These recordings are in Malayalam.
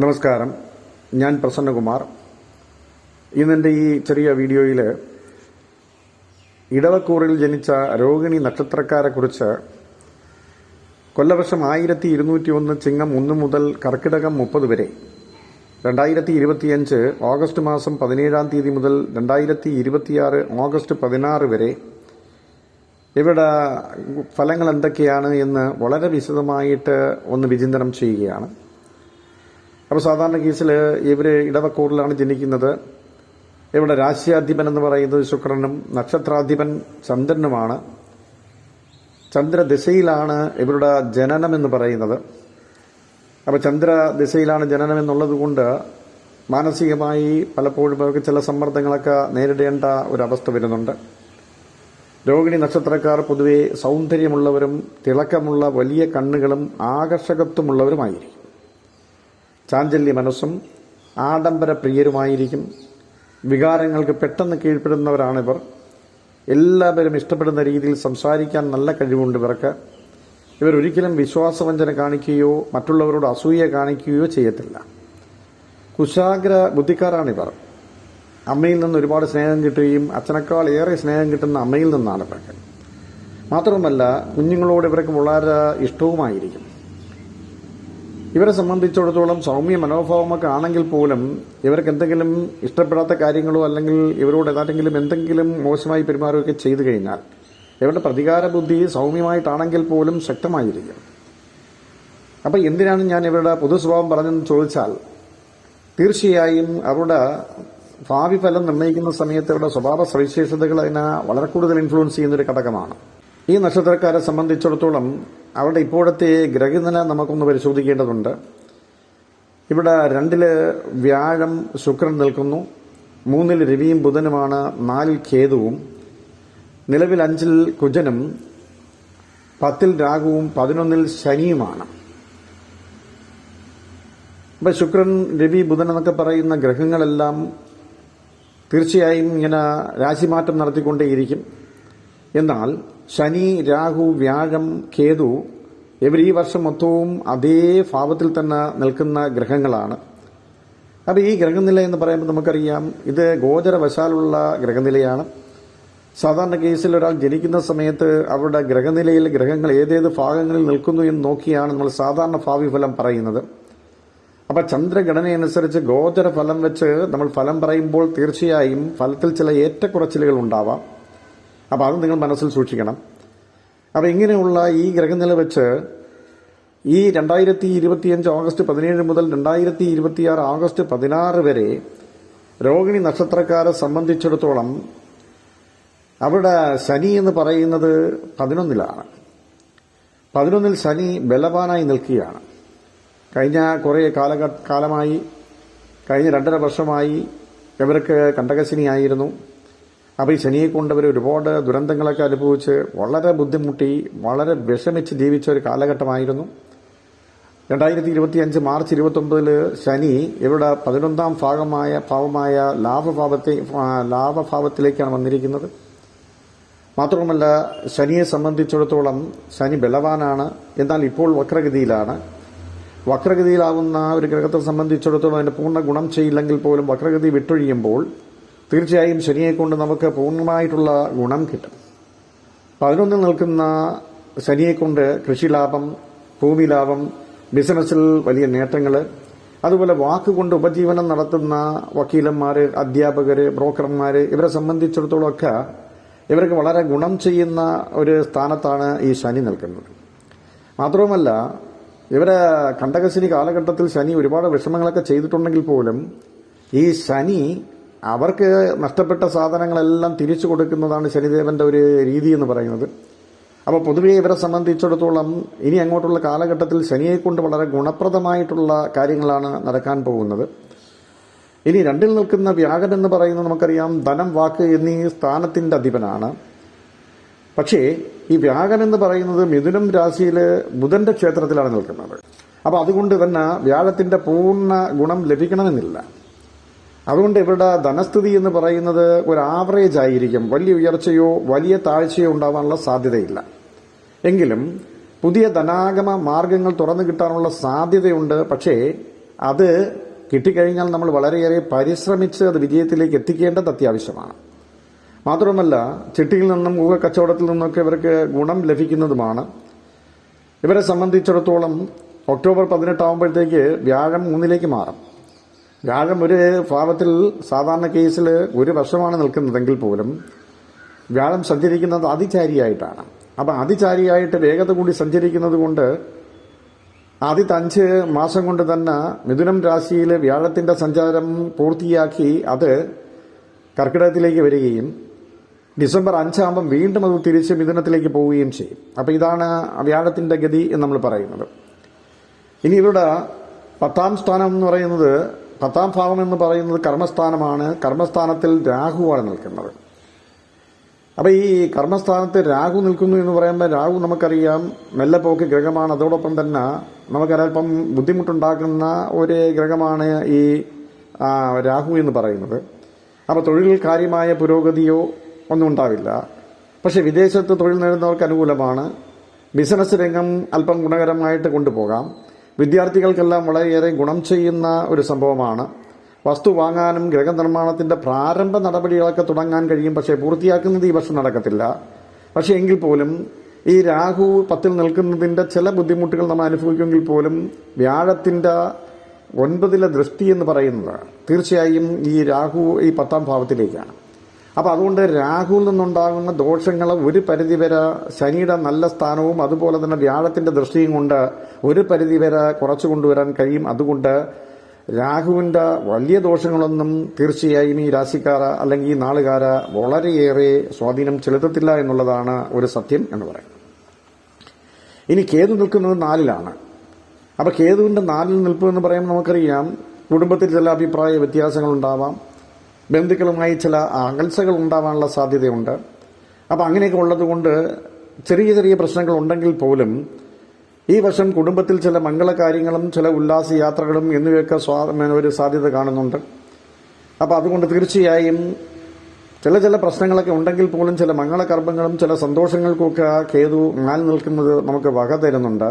നമസ്കാരം. ഞാൻ പ്രസന്നകുമാർ. ഇന്നെന്റെ ഈ ചെറിയ വീഡിയോയിൽ ഇടവക്കൂറിൽ ജനിച്ച രോഹിണി നക്ഷത്രക്കാരെക്കുറിച്ച് കൊല്ലവർഷം ആയിരത്തി ഇരുന്നൂറ്റി ഒന്ന് ചിങ്ങം ഒന്ന് മുതൽ കർക്കിടകം മുപ്പത് വരെ രണ്ടായിരത്തി ഇരുപത്തിയഞ്ച് ഓഗസ്റ്റ് മാസം പതിനേഴാം തീയതി മുതൽ രണ്ടായിരത്തി ഇരുപത്തിയാറ് ഓഗസ്റ്റ് പതിനാറ് വരെ ഇവിടെ ഫലങ്ങൾ എന്തൊക്കെയാണ് എന്ന് വളരെ വിശദമായിട്ട് ഒന്ന് വിചിന്തനം ചെയ്യുകയാണ്. അപ്പോൾ സാധാരണ കേസിൽ ഇവർ ഇടവക്കൂറിലാണ് ജനിക്കുന്നത്. ഇവിടെ രാശ്യാധിപൻ എന്ന് പറയുന്നത് ശുക്രനും നക്ഷത്രാധിപൻ ചന്ദ്രനുമാണ്. ചന്ദ്രദിശയിലാണ് ഇവരുടെ ജനനം എന്ന് പറയുന്നത്. അപ്പോൾ ചന്ദ്രദിശയിലാണ് ജനനം എന്നുള്ളത് കൊണ്ട് മാനസികമായി പലപ്പോഴും അവർക്ക് ചില സമ്മർദ്ദങ്ങളൊക്കെ നേരിടേണ്ട ഒരവസ്ഥ വരുന്നുണ്ട്. രോഹിണി നക്ഷത്രക്കാർ പൊതുവെ സൗന്ദര്യമുള്ളവരും തിളക്കമുള്ള വലിയ കണ്ണുകളും ആകർഷകത്വമുള്ളവരുമായിരിക്കും. ചാഞ്ചല്യ മനസ്സും ആഡംബര പ്രിയരുമായിരിക്കും. വികാരങ്ങൾക്ക് പെട്ടെന്ന് കീഴ്പ്പെടുന്നവരാണിവർ. എല്ലാവരും ഇഷ്ടപ്പെടുന്ന രീതിയിൽ സംസാരിക്കാൻ നല്ല കഴിവുണ്ട് ഇവർക്ക്. ഇവർ ഒരിക്കലും വിശ്വാസവഞ്ചന കാണിക്കുകയോ മറ്റുള്ളവരോട് അസൂയ കാണിക്കുകയോ ചെയ്യത്തില്ല. കുശാഗ്ര ബുദ്ധിക്കാരാണിവർ. അമ്മയിൽ നിന്ന് ഒരുപാട് സ്നേഹം കിട്ടുകയും അച്ഛനേക്കാൾ ഏറെ സ്നേഹം കിട്ടുന്ന അമ്മയിൽ നിന്നാണ് ഇവർക്ക് മാത്രമല്ല കുഞ്ഞുങ്ങളോട് ഇവർക്ക് വളരെ ഇഷ്ടവുമായിരിക്കും. ഇവരെ സംബന്ധിച്ചിടത്തോളം സൗമ്യ മനോഭാവമൊക്കെ ആണെങ്കിൽ പോലും ഇവർക്ക് എന്തെങ്കിലും ഇഷ്ടപ്പെടാത്ത കാര്യങ്ങളോ അല്ലെങ്കിൽ ഇവരോട് ഏതാണ്ടെങ്കിലും എന്തെങ്കിലും മോശമായി പെരുമാറുകയൊക്കെ ചെയ്തു കഴിഞ്ഞാൽ ഇവരുടെ പ്രതികാര ബുദ്ധി സൗമ്യമായിട്ടാണെങ്കിൽ പോലും ശക്തമായിരിക്കും. അപ്പം എന്തിനാണ് ഞാൻ ഇവരുടെ പൊതു സ്വഭാവം പറഞ്ഞതെന്ന് ചോദിച്ചാൽ തീർച്ചയായും അവരുടെ ഭാവി ഫലം നിർണയിക്കുന്ന സമയത്ത് അവരുടെ സ്വഭാവ സവിശേഷതകൾ അതിനെ വളരെ കൂടുതൽ ഇൻഫ്ലുവൻസ് ചെയ്യുന്ന ഒരു ഘടകമാണ്. ഈ നക്ഷത്രക്കാരെ സംബന്ധിച്ചിടത്തോളം അവരുടെ ഇപ്പോഴത്തെ ഗ്രഹനില നമുക്കൊന്ന് പരിശോധിക്കേണ്ടതുണ്ട്. ഇവിടെ രണ്ടിൽ വ്യാഴം ശുക്രൻ നിൽക്കുന്നു. മൂന്നിൽ രവിയും ബുധനുമാണ് നാലിൽ കേതുവും. നിലവിൽ അഞ്ചിൽ കുജനും പത്തിൽ രാഹുവും പതിനൊന്നിൽ ശനിയുമാണ്. ഇപ്പൊ ശുക്രൻ രവി ബുധൻ എന്നൊക്കെ പറയുന്ന ഗ്രഹങ്ങളെല്ലാം തീർച്ചയായും ഇങ്ങനെ രാശിമാറ്റം നടത്തിക്കൊണ്ടേയിരിക്കും. എന്നാൽ ശനി രാഹു വ്യാഴം കേതു ഇവർ ഈ വർഷം മൊത്തവും അതേ ഭാവത്തിൽ തന്നെ നിൽക്കുന്ന ഗ്രഹങ്ങളാണ്. അപ്പോൾ ഈ ഗ്രഹനില എന്ന് പറയുമ്പോൾ നമുക്കറിയാം ഇത് ഗോചരവശാലുള്ള ഗ്രഹനിലയാണ്. സാധാരണ കേസിൽ ഒരാൾ ജനിക്കുന്ന സമയത്ത് അവരുടെ ഗ്രഹനിലയിൽ ഗ്രഹങ്ങൾ ഏതേത് ഭാഗങ്ങളിൽ നിൽക്കുന്നു എന്ന് നോക്കിയാണ് നമ്മൾ സാധാരണ ഭാവി ഫലം പറയുന്നത്. അപ്പൊ ചന്ദ്രഘടനയനുസരിച്ച് ഗോചര ഫലം വെച്ച് നമ്മൾ ഫലം പറയുമ്പോൾ തീർച്ചയായും ഫലത്തിൽ ചില ഏറ്റക്കുറച്ചിലുകൾ ഉണ്ടാവാം. അപ്പോൾ അത് നിങ്ങൾ മനസ്സിൽ സൂക്ഷിക്കണം. അപ്പോൾ ഇങ്ങനെയുള്ള ഈ ഗ്രഹനില വെച്ച് ഈ രണ്ടായിരത്തി ഇരുപത്തിയഞ്ച് ഓഗസ്റ്റ് പതിനേഴ് മുതൽ രണ്ടായിരത്തി ഇരുപത്തിയാറ് ഓഗസ്റ്റ് പതിനാറ് വരെ രോഹിണി നക്ഷത്രക്കാരെ സംബന്ധിച്ചിടത്തോളം അവിടെ ശനി എന്ന് പറയുന്നത് പതിനൊന്നിലാണ്. പതിനൊന്നിൽ ശനി ബലവാനായി നിൽക്കുകയാണ്. കഴിഞ്ഞ കുറേ കാലഘട്ട കാലമായി കഴിഞ്ഞ രണ്ടര വർഷമായി ഇവർക്ക് കണ്ടകശനിയായിരുന്നു അപ്പോൾ ഈ ശനിയെ കൊണ്ടവർ ഒരുപാട് ദുരന്തങ്ങളൊക്കെ അനുഭവിച്ച് വളരെ ബുദ്ധിമുട്ടി വളരെ വിഷമിച്ച് ജീവിച്ച ഒരു കാലഘട്ടമായിരുന്നു. രണ്ടായിരത്തി ഇരുപത്തി അഞ്ച് മാർച്ച് ഇരുപത്തൊമ്പതിൽ ശനി ഇവിടെ പതിനൊന്നാം ഭാഗമായ ഭാവമായ ലാഭഭാവത്തെ ലാഭഭാവത്തിലേക്കാണ് വന്നിരിക്കുന്നത്. മാത്രവുമല്ല ശനിയെ സംബന്ധിച്ചിടത്തോളം ശനി ബലവാനാണ്. എന്നാൽ ഇപ്പോൾ വക്രഗതിയിലാണ്. വക്രഗതിയിലാവുന്ന ഒരു ഗ്രഹത്തെ സംബന്ധിച്ചിടത്തോളം അതിന്റെ പൂർണ ഗുണം ചെയ്യില്ലെങ്കിൽ പോലും വക്രഗതി വിട്ടൊഴിയുമ്പോൾ തീർച്ചയായും ശനിയെ കൊണ്ട് നമുക്ക് പൂർണമായിട്ടുള്ള ഗുണം കിട്ടും. പതിനൊന്നിൽ നിൽക്കുന്ന ശനിയെ കൃഷി ലാഭം ഭൂമി ലാഭം ബിസിനസ്സിൽ വലിയ നേട്ടങ്ങൾ അതുപോലെ വാക്കുകൊണ്ട് ഉപജീവനം നടത്തുന്ന വക്കീലന്മാർ അധ്യാപകർ ബ്രോക്കർമാർ ഇവരെ സംബന്ധിച്ചിടത്തോളമൊക്കെ ഇവർക്ക് വളരെ ഗുണം ചെയ്യുന്ന ഒരു സ്ഥാനത്താണ് ഈ ശനി നിൽക്കുന്നത്. മാത്രവുമല്ല ഇവരെ കണ്ടകശനി കാലഘട്ടത്തിൽ ശനി ഒരുപാട് വിഷമങ്ങളൊക്കെ ചെയ്തിട്ടുണ്ടെങ്കിൽ പോലും ഈ ശനി അവർക്ക് നഷ്ടപ്പെട്ട സാധനങ്ങളെല്ലാം തിരിച്ചു കൊടുക്കുന്നതാണ് ശനിദേവന്റെ ഒരു രീതി എന്ന് പറയുന്നത്. അപ്പോൾ പൊതുവേ ഇവരെ സംബന്ധിച്ചിടത്തോളം ഇനി അങ്ങോട്ടുള്ള കാലഘട്ടത്തിൽ ശനിയെ കൊണ്ട് വളരെ ഗുണപ്രദമായിട്ടുള്ള കാര്യങ്ങളാണ് നടക്കാൻ പോകുന്നത്. ഇനി രണ്ടിൽ നിൽക്കുന്ന വ്യാഴൻ എന്ന് പറയുന്നത് നമുക്കറിയാം ധനം വാക്ക് എന്നീ സ്ഥാനത്തിന്റെ അധിപനാണ്. പക്ഷേ ഈ വ്യാഴൻ എന്ന് പറയുന്നത് മിഥുനം രാശിയിൽ ബുധന്റെ ക്ഷേത്രത്തിലാണ് നിൽക്കുന്നത്. അപ്പോൾ അതുകൊണ്ട് തന്നെ വ്യാഴത്തിന്റെ പൂർണ ഗുണം ലഭിക്കണമെന്നില്ല. അതുകൊണ്ട് ഇവരുടെ ധനസ്ഥിതി എന്ന് പറയുന്നത് ഒരു ആവറേജ് ആയിരിക്കും. വലിയ ഉയർച്ചയോ വലിയ താഴ്ചയോ ഉണ്ടാവാനുള്ള സാധ്യതയില്ല. എങ്കിലും പുതിയ ധനാഗമ മാർഗങ്ങൾ തുറന്നു കിട്ടാനുള്ള സാധ്യതയുണ്ട്. പക്ഷേ അത് കിട്ടിക്കഴിഞ്ഞാൽ നമ്മൾ വളരെയേറെ പരിശ്രമിച്ച് അത് വിജയത്തിലേക്ക് എത്തിക്കേണ്ടത് അത്യാവശ്യമാണ്. മാത്രമല്ല ചിട്ടിയിൽ നിന്നും ഊഹ കച്ചവടത്തിൽ നിന്നൊക്കെ ഇവർക്ക് ഗുണം ലഭിക്കുന്നതുമാണ്. ഇവരെ സംബന്ധിച്ചിടത്തോളം ഒക്ടോബർ പതിനെട്ടാകുമ്പോഴത്തേക്ക് വ്യാഴം മൂന്നിലേക്ക് മാറും. വ്യാഴം ഒരു ഭാവത്തിൽ സാധാരണ കേസിൽ ഒരു വർഷമാണ് നിൽക്കുന്നതെങ്കിൽ പോലും വ്യാഴം സഞ്ചരിക്കുന്നത് അതിചാരിയായിട്ടാണ്. അപ്പം അതിചാരിയായിട്ട് വേഗത കൂടി സഞ്ചരിക്കുന്നത് കൊണ്ട് ആദ്യത്തെ അഞ്ച് മാസം കൊണ്ട് തന്നെ മിഥുനം രാശിയിൽ വ്യാഴത്തിന്റെ സഞ്ചാരം പൂർത്തിയാക്കി അത് കർക്കിടകത്തിലേക്ക് വരികയും ഡിസംബർ അഞ്ചാകുമ്പം വീണ്ടും അത് തിരിച്ച് മിഥുനത്തിലേക്ക് പോവുകയും ചെയ്യും. അപ്പോൾ ഇതാണ് വ്യാഴത്തിന്റെ ഗതി എന്ന് നമ്മൾ പറയുന്നത്. ഇനി ഇവരുടെ പത്താം സ്ഥാനം എന്ന് പറയുന്നത് പത്താം ഭാവം എന്ന് പറയുന്നത് കർമ്മസ്ഥാനമാണ്. കർമ്മസ്ഥാനത്തിൽ രാഹുവാണ് നിൽക്കുന്നത്. അപ്പോൾ ഈ കർമ്മസ്ഥാനത്ത് രാഹു നിൽക്കുന്നു എന്ന് പറയുമ്പോൾ രാഹു നമുക്കറിയാം മെല്ലെ പോക്ക് ഗ്രഹമാണ്. അതോടൊപ്പം തന്നെ നമുക്കല്പം ബുദ്ധിമുട്ടുണ്ടാക്കുന്ന ഒരു ഗ്രഹമാണ് ഈ രാഹു എന്ന് പറയുന്നത്. അപ്പോൾ തൊഴിൽ കാര്യമായ പുരോഗതിയോ ഒന്നും ഉണ്ടാവില്ല. പക്ഷേ വിദേശത്ത് തൊഴിൽ നേടുന്നവർക്ക് അനുകൂലമാണ്. ബിസിനസ് രംഗം അല്പം ഗുണകരമായിട്ട് കൊണ്ടുപോകാം. വിദ്യാർത്ഥികൾക്കെല്ലാം വളരെയേറെ ഗുണം ചെയ്യുന്ന ഒരു സംഭവമാണ്. വസ്തു വാങ്ങാനും ഗൃഹനിർമ്മാണത്തിന്റെ പ്രാരംഭ നടപടികളൊക്കെ തുടങ്ങാൻ കഴിയും. പക്ഷേ പൂർത്തിയാക്കുന്നത് ഈ വർഷം നടക്കത്തില്ല. പക്ഷേ എങ്കിൽ പോലും ഈ രാഹു പത്തിൽ നിൽക്കുന്നതിന്റെ ചില ബുദ്ധിമുട്ടുകൾ നമ്മൾ അനുഭവിക്കുമെങ്കിൽ പോലും വ്യാഴത്തിന്റെ ഒൻപതിലെ ദൃഷ്ടി എന്ന് പറയുന്നത് തീർച്ചയായും ഈ രാഹു ഈ പത്താം ഭാവത്തിലേക്കാണ്. അപ്പൊ അതുകൊണ്ട് രാഹുവിൽ നിന്നുണ്ടാകുന്ന ദോഷങ്ങൾ ഒരു പരിധിവരെ ശനിയുടെ നല്ല സ്ഥാനവും അതുപോലെ തന്നെ വ്യാഴത്തിന്റെ ദൃഷ്ടിയും കൊണ്ട് ഒരു പരിധിവരെ കുറച്ചു കൊണ്ടുവരാൻ കഴിയും. അതുകൊണ്ട് രാഹുവിന്റെ വലിയ ദോഷങ്ങളൊന്നും തീർച്ചയായും ഈ രാശിക്കാര അല്ലെങ്കിൽ ഈ നാളുകാര വളരെയേറെ സ്വാധീനം ചെലുത്തത്തില്ല എന്നുള്ളതാണ് ഒരു സത്യം എന്ന് പറയുന്നത്. ഇനി കേതു നിൽക്കുന്നത് നാലിലാണ്. അപ്പൊ കേതുവിന്റെ നാലിൽ നിൽപ്പ് എന്ന് പറയുമ്പോൾ നമുക്കറിയാം കുടുംബത്തിൽ ചില അഭിപ്രായ വ്യത്യാസങ്ങൾ ഉണ്ടാവാം ബന്ധുക്കളുമായി ചില അകൽച്ചകൾ ഉണ്ടാവാനുള്ള സാധ്യതയുണ്ട്. അപ്പോൾ അങ്ങനെയൊക്കെ ഉള്ളതുകൊണ്ട് ചെറിയ ചെറിയ പ്രശ്നങ്ങൾ ഉണ്ടെങ്കിൽ പോലും ഈ വർഷം കുടുംബത്തിൽ ചില മംഗളകാര്യങ്ങളും ചില ഉല്ലാസ യാത്രകളും എന്നിവയൊക്കെ സ്വാ ഒരു സാധ്യത കാണുന്നുണ്ട്. അപ്പോൾ അതുകൊണ്ട് തീർച്ചയായും ചില ചില പ്രശ്നങ്ങളൊക്കെ ഉണ്ടെങ്കിൽ പോലും ചില മംഗളകർമ്മങ്ങളും ചില സന്തോഷങ്ങൾക്കുമൊക്കെ കേതു മാൽ നിൽക്കുന്നത് നമുക്ക് വക തരുന്നുണ്ട്.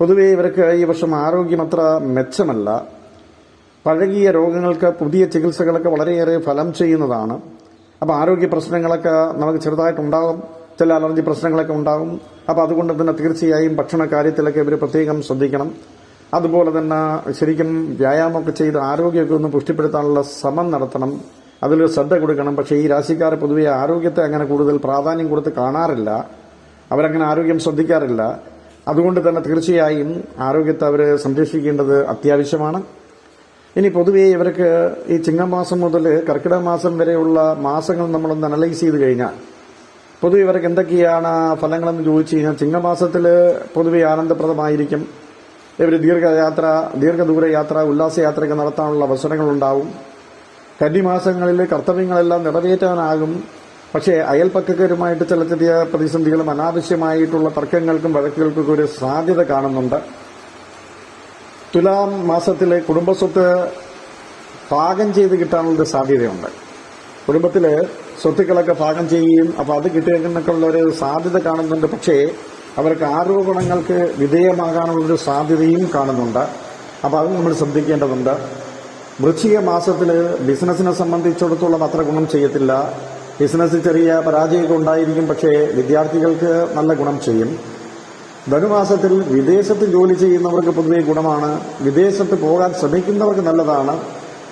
പൊതുവേ ഇവർക്ക് ഈ വർഷം ആരോഗ്യം അത്ര മെച്ചമല്ല. പഴകിയ രോഗങ്ങൾക്ക് പുതിയ ചികിത്സകളൊക്കെ വളരെയേറെ ഫലം ചെയ്യുന്നതാണ്. അപ്പോൾ ആരോഗ്യ പ്രശ്നങ്ങളൊക്കെ നമുക്ക് ചെറുതായിട്ടുണ്ടാകും. ചില അലർജി പ്രശ്നങ്ങളൊക്കെ ഉണ്ടാകും. അപ്പോൾ അതുകൊണ്ട് തന്നെ തീർച്ചയായും ഭക്ഷണ കാര്യത്തിലൊക്കെ ഇവർ പ്രത്യേകം ശ്രദ്ധിക്കണം. അതുപോലെ തന്നെ ശരിക്കും വ്യായാമമൊക്കെ ചെയ്ത് ആരോഗ്യമൊക്കെ ഒന്ന് പുഷ്ടിപ്പെടുത്താനുള്ള ശ്രമം നടത്തണം. അതിലൊരു ശ്രദ്ധ കൊടുക്കണം. പക്ഷേ ഈ രാശിക്കാർ പൊതുവെ ആരോഗ്യത്തെ അങ്ങനെ കൂടുതൽ പ്രാധാന്യം കൊടുത്ത് കാണാറില്ല. അവരങ്ങനെ ആരോഗ്യം ശ്രദ്ധിക്കാറില്ല. അതുകൊണ്ട് തന്നെ തീർച്ചയായും ആരോഗ്യത്തെ അവർ സംരക്ഷിക്കേണ്ടത് അത്യാവശ്യമാണ്. ഇനി പൊതുവേ ഇവർക്ക് ഈ ചിങ്ങമാസം മുതൽ കർക്കിടക മാസം വരെയുള്ള മാസങ്ങൾ നമ്മളൊന്ന് അനലൈസ് ചെയ്ത് കഴിഞ്ഞാൽ പൊതുവെ ഇവർക്ക് എന്തൊക്കെയാണ് ഫലങ്ങളെന്ന് ചോദിച്ചു കഴിഞ്ഞാൽ ചിങ്ങമാസത്തിൽ പൊതുവെ ആനന്ദപ്രദമായിരിക്കും. ഇവർ ദീർഘയാത്ര ദീർഘദൂര യാത്ര ഉല്ലാസയാത്രയൊക്കെ നടത്താനുള്ള അവസരങ്ങളുണ്ടാവും. കന്നിമാസങ്ങളിൽ കർത്തവ്യങ്ങളെല്ലാം നിറവേറ്റാനാകും. പക്ഷേ അയൽപ്പക്കരുമായിട്ട് ചില ചെറിയ പ്രതിസന്ധികളും അനാവശ്യമായിട്ടുള്ള തർക്കങ്ങൾക്കും വഴക്കുകൾക്കൊക്കെ ഒരു സാധ്യത കാണുന്നുണ്ട്. തുലാം മാസത്തിലെ കുടുംബസ്വത്ത് പാകം ചെയ്ത് കിട്ടാനുള്ളൊരു സാധ്യതയുണ്ട്. കുടുംബത്തിൽ സ്വത്തുക്കളൊക്കെ പാകം ചെയ്യുകയും അപ്പൊ അത് കിട്ടിയെന്നൊക്കെയുള്ള ഒരു സാധ്യത കാണുന്നുണ്ട്. പക്ഷേ അവർക്ക് ആരോപണങ്ങൾക്ക് വിധേയമാകാനുള്ളൊരു സാധ്യതയും കാണുന്നുണ്ട്. അപ്പൊ അത് നമ്മൾ ശ്രദ്ധിക്കേണ്ടതുണ്ട്. വൃശ്ചിക മാസത്തിൽ ബിസിനസിനെ സംബന്ധിച്ചിടത്തോളം അത്ര ഗുണം ചെയ്യത്തില്ല. ബിസിനസ് ചെറിയ പരാജയമൊക്കെ ഉണ്ടായിരിക്കും പക്ഷേ വിദ്യാർത്ഥികൾക്ക് നല്ല ഗുണം ചെയ്യും. ധനുമാസത്തിൽ വിദേശത്ത് ജോലി ചെയ്യുന്നവർക്ക് പൊതുവെ ഗുണമാണ്. വിദേശത്ത് പോകാൻ ശ്രമിക്കുന്നവർക്ക് നല്ലതാണ്.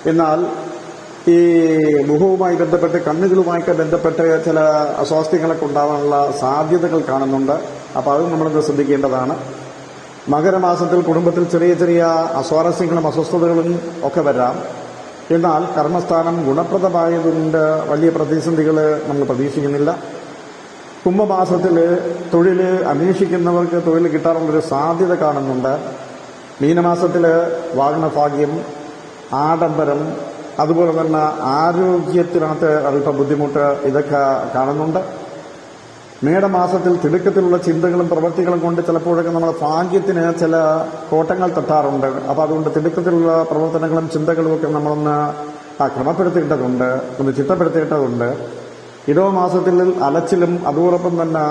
എന്നാൽ ഈ മുഖവുമായി ബന്ധപ്പെട്ട് കണ്ണുകളുമായിട്ട് ബന്ധപ്പെട്ട് ചില അസ്വാസ്ഥ്യങ്ങളൊക്കെ ഉണ്ടാവാനുള്ള സാധ്യതകൾ കാണുന്നുണ്ട്. അപ്പോൾ അതും നമ്മളിത് ശ്രദ്ധിക്കേണ്ടതാണ്. മകരമാസത്തിൽ കുടുംബത്തിൽ ചെറിയ ചെറിയ അസ്വാരസ്യങ്ങളും അസ്വസ്ഥതകളും ഒക്കെ വരാം. എന്നാൽ കർമ്മസ്ഥാനം ഗുണപ്രദമായതുകൊണ്ട് വലിയ പ്രതിസന്ധികൾ നമ്മൾ പ്രതീക്ഷിക്കുന്നില്ല. കുംഭമാസത്തിൽ തൊഴിൽ അന്വേഷിക്കുന്നവർക്ക് തൊഴിൽ കിട്ടാറുള്ളൊരു സാധ്യത കാണുന്നുണ്ട്. മീനമാസത്തിൽ വാഹനഭാഗ്യം ആഡംബരം അതുപോലെ തന്നെ ആരോഗ്യത്തിനകത്ത് അല്പം ബുദ്ധിമുട്ട് ഇതൊക്കെ കാണുന്നുണ്ട്. മേടമാസത്തിൽ തിടുക്കത്തിലുള്ള ചിന്തകളും പ്രവൃത്തികളും കൊണ്ട് ചിലപ്പോഴൊക്കെ നമ്മുടെ ഭാഗ്യത്തിന് ചില കോട്ടങ്ങൾ തട്ടാറുണ്ട്. അപ്പോൾ അതുകൊണ്ട് തിടുക്കത്തിലുള്ള പ്രവർത്തനങ്ങളും ചിന്തകളും ഒക്കെ നമ്മളൊന്ന് ക്രമപ്പെടുത്തേണ്ടതുണ്ട് ഒന്ന് ചിട്ടപ്പെടുത്തേണ്ടതുണ്ട്. ഇടവ മാസത്തിൽ അലച്ചിലും അതോടൊപ്പം തന്നെ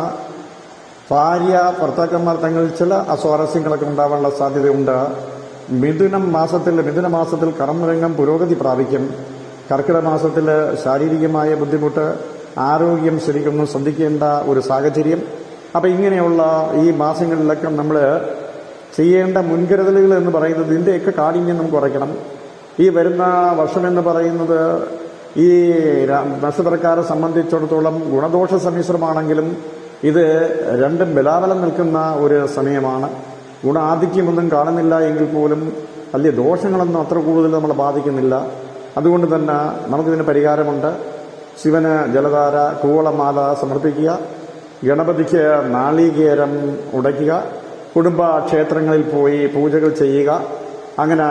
ഭാര്യ ഭർത്താക്കന്മാർ തങ്ങളിൽ ചില അസ്വാരസ്യങ്ങളൊക്കെ ഉണ്ടാവാനുള്ള സാധ്യതയുണ്ട്. മിഥുനം മാസത്തിൽ മിഥുന മാസത്തിൽ കർമ്മരംഗം പുരോഗതി പ്രാപിക്കും. കർക്കിടക മാസത്തിൽ ശാരീരികമായ ബുദ്ധിമുട്ട് ആരോഗ്യം ശരിക്കൊന്നും ശ്രദ്ധിക്കേണ്ട ഒരു സാഹചര്യം. അപ്പം ഇങ്ങനെയുള്ള ഈ മാസങ്ങളിലൊക്കെ നമ്മൾ ചെയ്യേണ്ട മുൻകരുതലുകൾ എന്ന് പറയുന്നത് ഇതിന്റെയൊക്കെ കാഠിന്യം നമുക്ക് കുറയ്ക്കണം. ഈ വരുന്ന വർഷമെന്ന് പറയുന്നത് ഈ നക്ഷത്രക്കാരെ സംബന്ധിച്ചിടത്തോളം ഗുണദോഷ സമ്മിശ്രമാണെങ്കിലും ഇത് രണ്ടും ബലാബലം നിൽക്കുന്ന ഒരു സമയമാണ്. ഗുണാധിക്യമൊന്നും കാണുന്നില്ല എങ്കിൽ പോലും വലിയ ദോഷങ്ങളൊന്നും അത്ര കൂടുതൽ നമ്മളെ ബാധിക്കുന്നില്ല. അതുകൊണ്ട് തന്നെ നമുക്കിതിന് പരിഹാരമുണ്ട്. ശിവന് ജലധാര കൂവളമാല സമർപ്പിക്കുക. ഗണപതിക്ക് നാളികേരം ഉടയ്ക്കുക. കുടുംബ ക്ഷേത്രങ്ങളിൽ പോയി പൂജകൾ ചെയ്യുക. അങ്ങനെ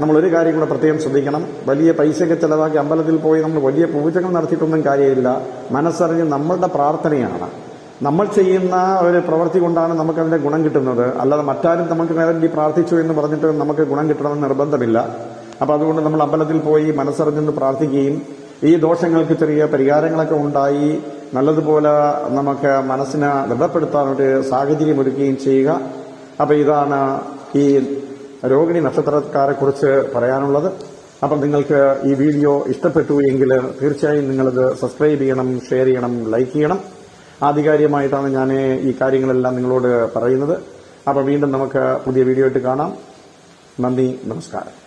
നമ്മളൊരു കാര്യം കൂടെ പ്രത്യേകം ശ്രദ്ധിക്കണം. വലിയ പൈസയൊക്കെ ചിലവാക്കി അമ്പലത്തിൽ പോയി നമ്മൾ വലിയ പൂജകൾ നടത്തിയിട്ടൊന്നും കാര്യമില്ല. മനസ്സറിഞ്ഞ് നമ്മളുടെ പ്രാർത്ഥനയാണ്. നമ്മൾ ചെയ്യുന്ന ഒരു പ്രവൃത്തി കൊണ്ടാണ് നമുക്കതിന്റെ ഗുണം കിട്ടുന്നത്. അല്ലാതെ മറ്റാരും നമുക്ക് വേണ്ടി പ്രാർത്ഥിച്ചു എന്ന് പറഞ്ഞിട്ട് നമുക്ക് ഗുണം കിട്ടണമെന്ന് നിർബന്ധമില്ല. അപ്പൊ അതുകൊണ്ട് നമ്മൾ അമ്പലത്തിൽ പോയി മനസ്സറിഞ്ഞെന്ന് പ്രാർത്ഥിക്കുകയും ഈ ദോഷങ്ങൾക്ക് ചെറിയ പരിഹാരങ്ങളൊക്കെ ഉണ്ടായി നല്ലതുപോലെ നമുക്ക് മനസ്സിനെ ദൃഢപ്പെടുത്താനൊരു സാഹചര്യം ഒരുക്കുകയും ചെയ്യുക. അപ്പൊ ഇതാണ് ഈ രോഹിണി നക്ഷത്രക്കാരെ കുറിച്ച് പറയാനുള്ളത്. അപ്പം നിങ്ങൾക്ക് ഈ വീഡിയോ ഇഷ്ടപ്പെട്ടു എങ്കിൽ തീർച്ചയായും നിങ്ങളിത് സബ്സ്ക്രൈബ് ചെയ്യണം ഷെയർ ചെയ്യണം ലൈക്ക് ചെയ്യണം. ആധികാരികമായിട്ടാണ് ഞാൻ ഈ കാര്യങ്ങളെല്ലാം നിങ്ങളോട് പറയുന്നത്. അപ്പം വീണ്ടും നമുക്ക് പുതിയ വീഡിയോ ആയിട്ട് കാണാം. നന്ദി നമസ്കാരം.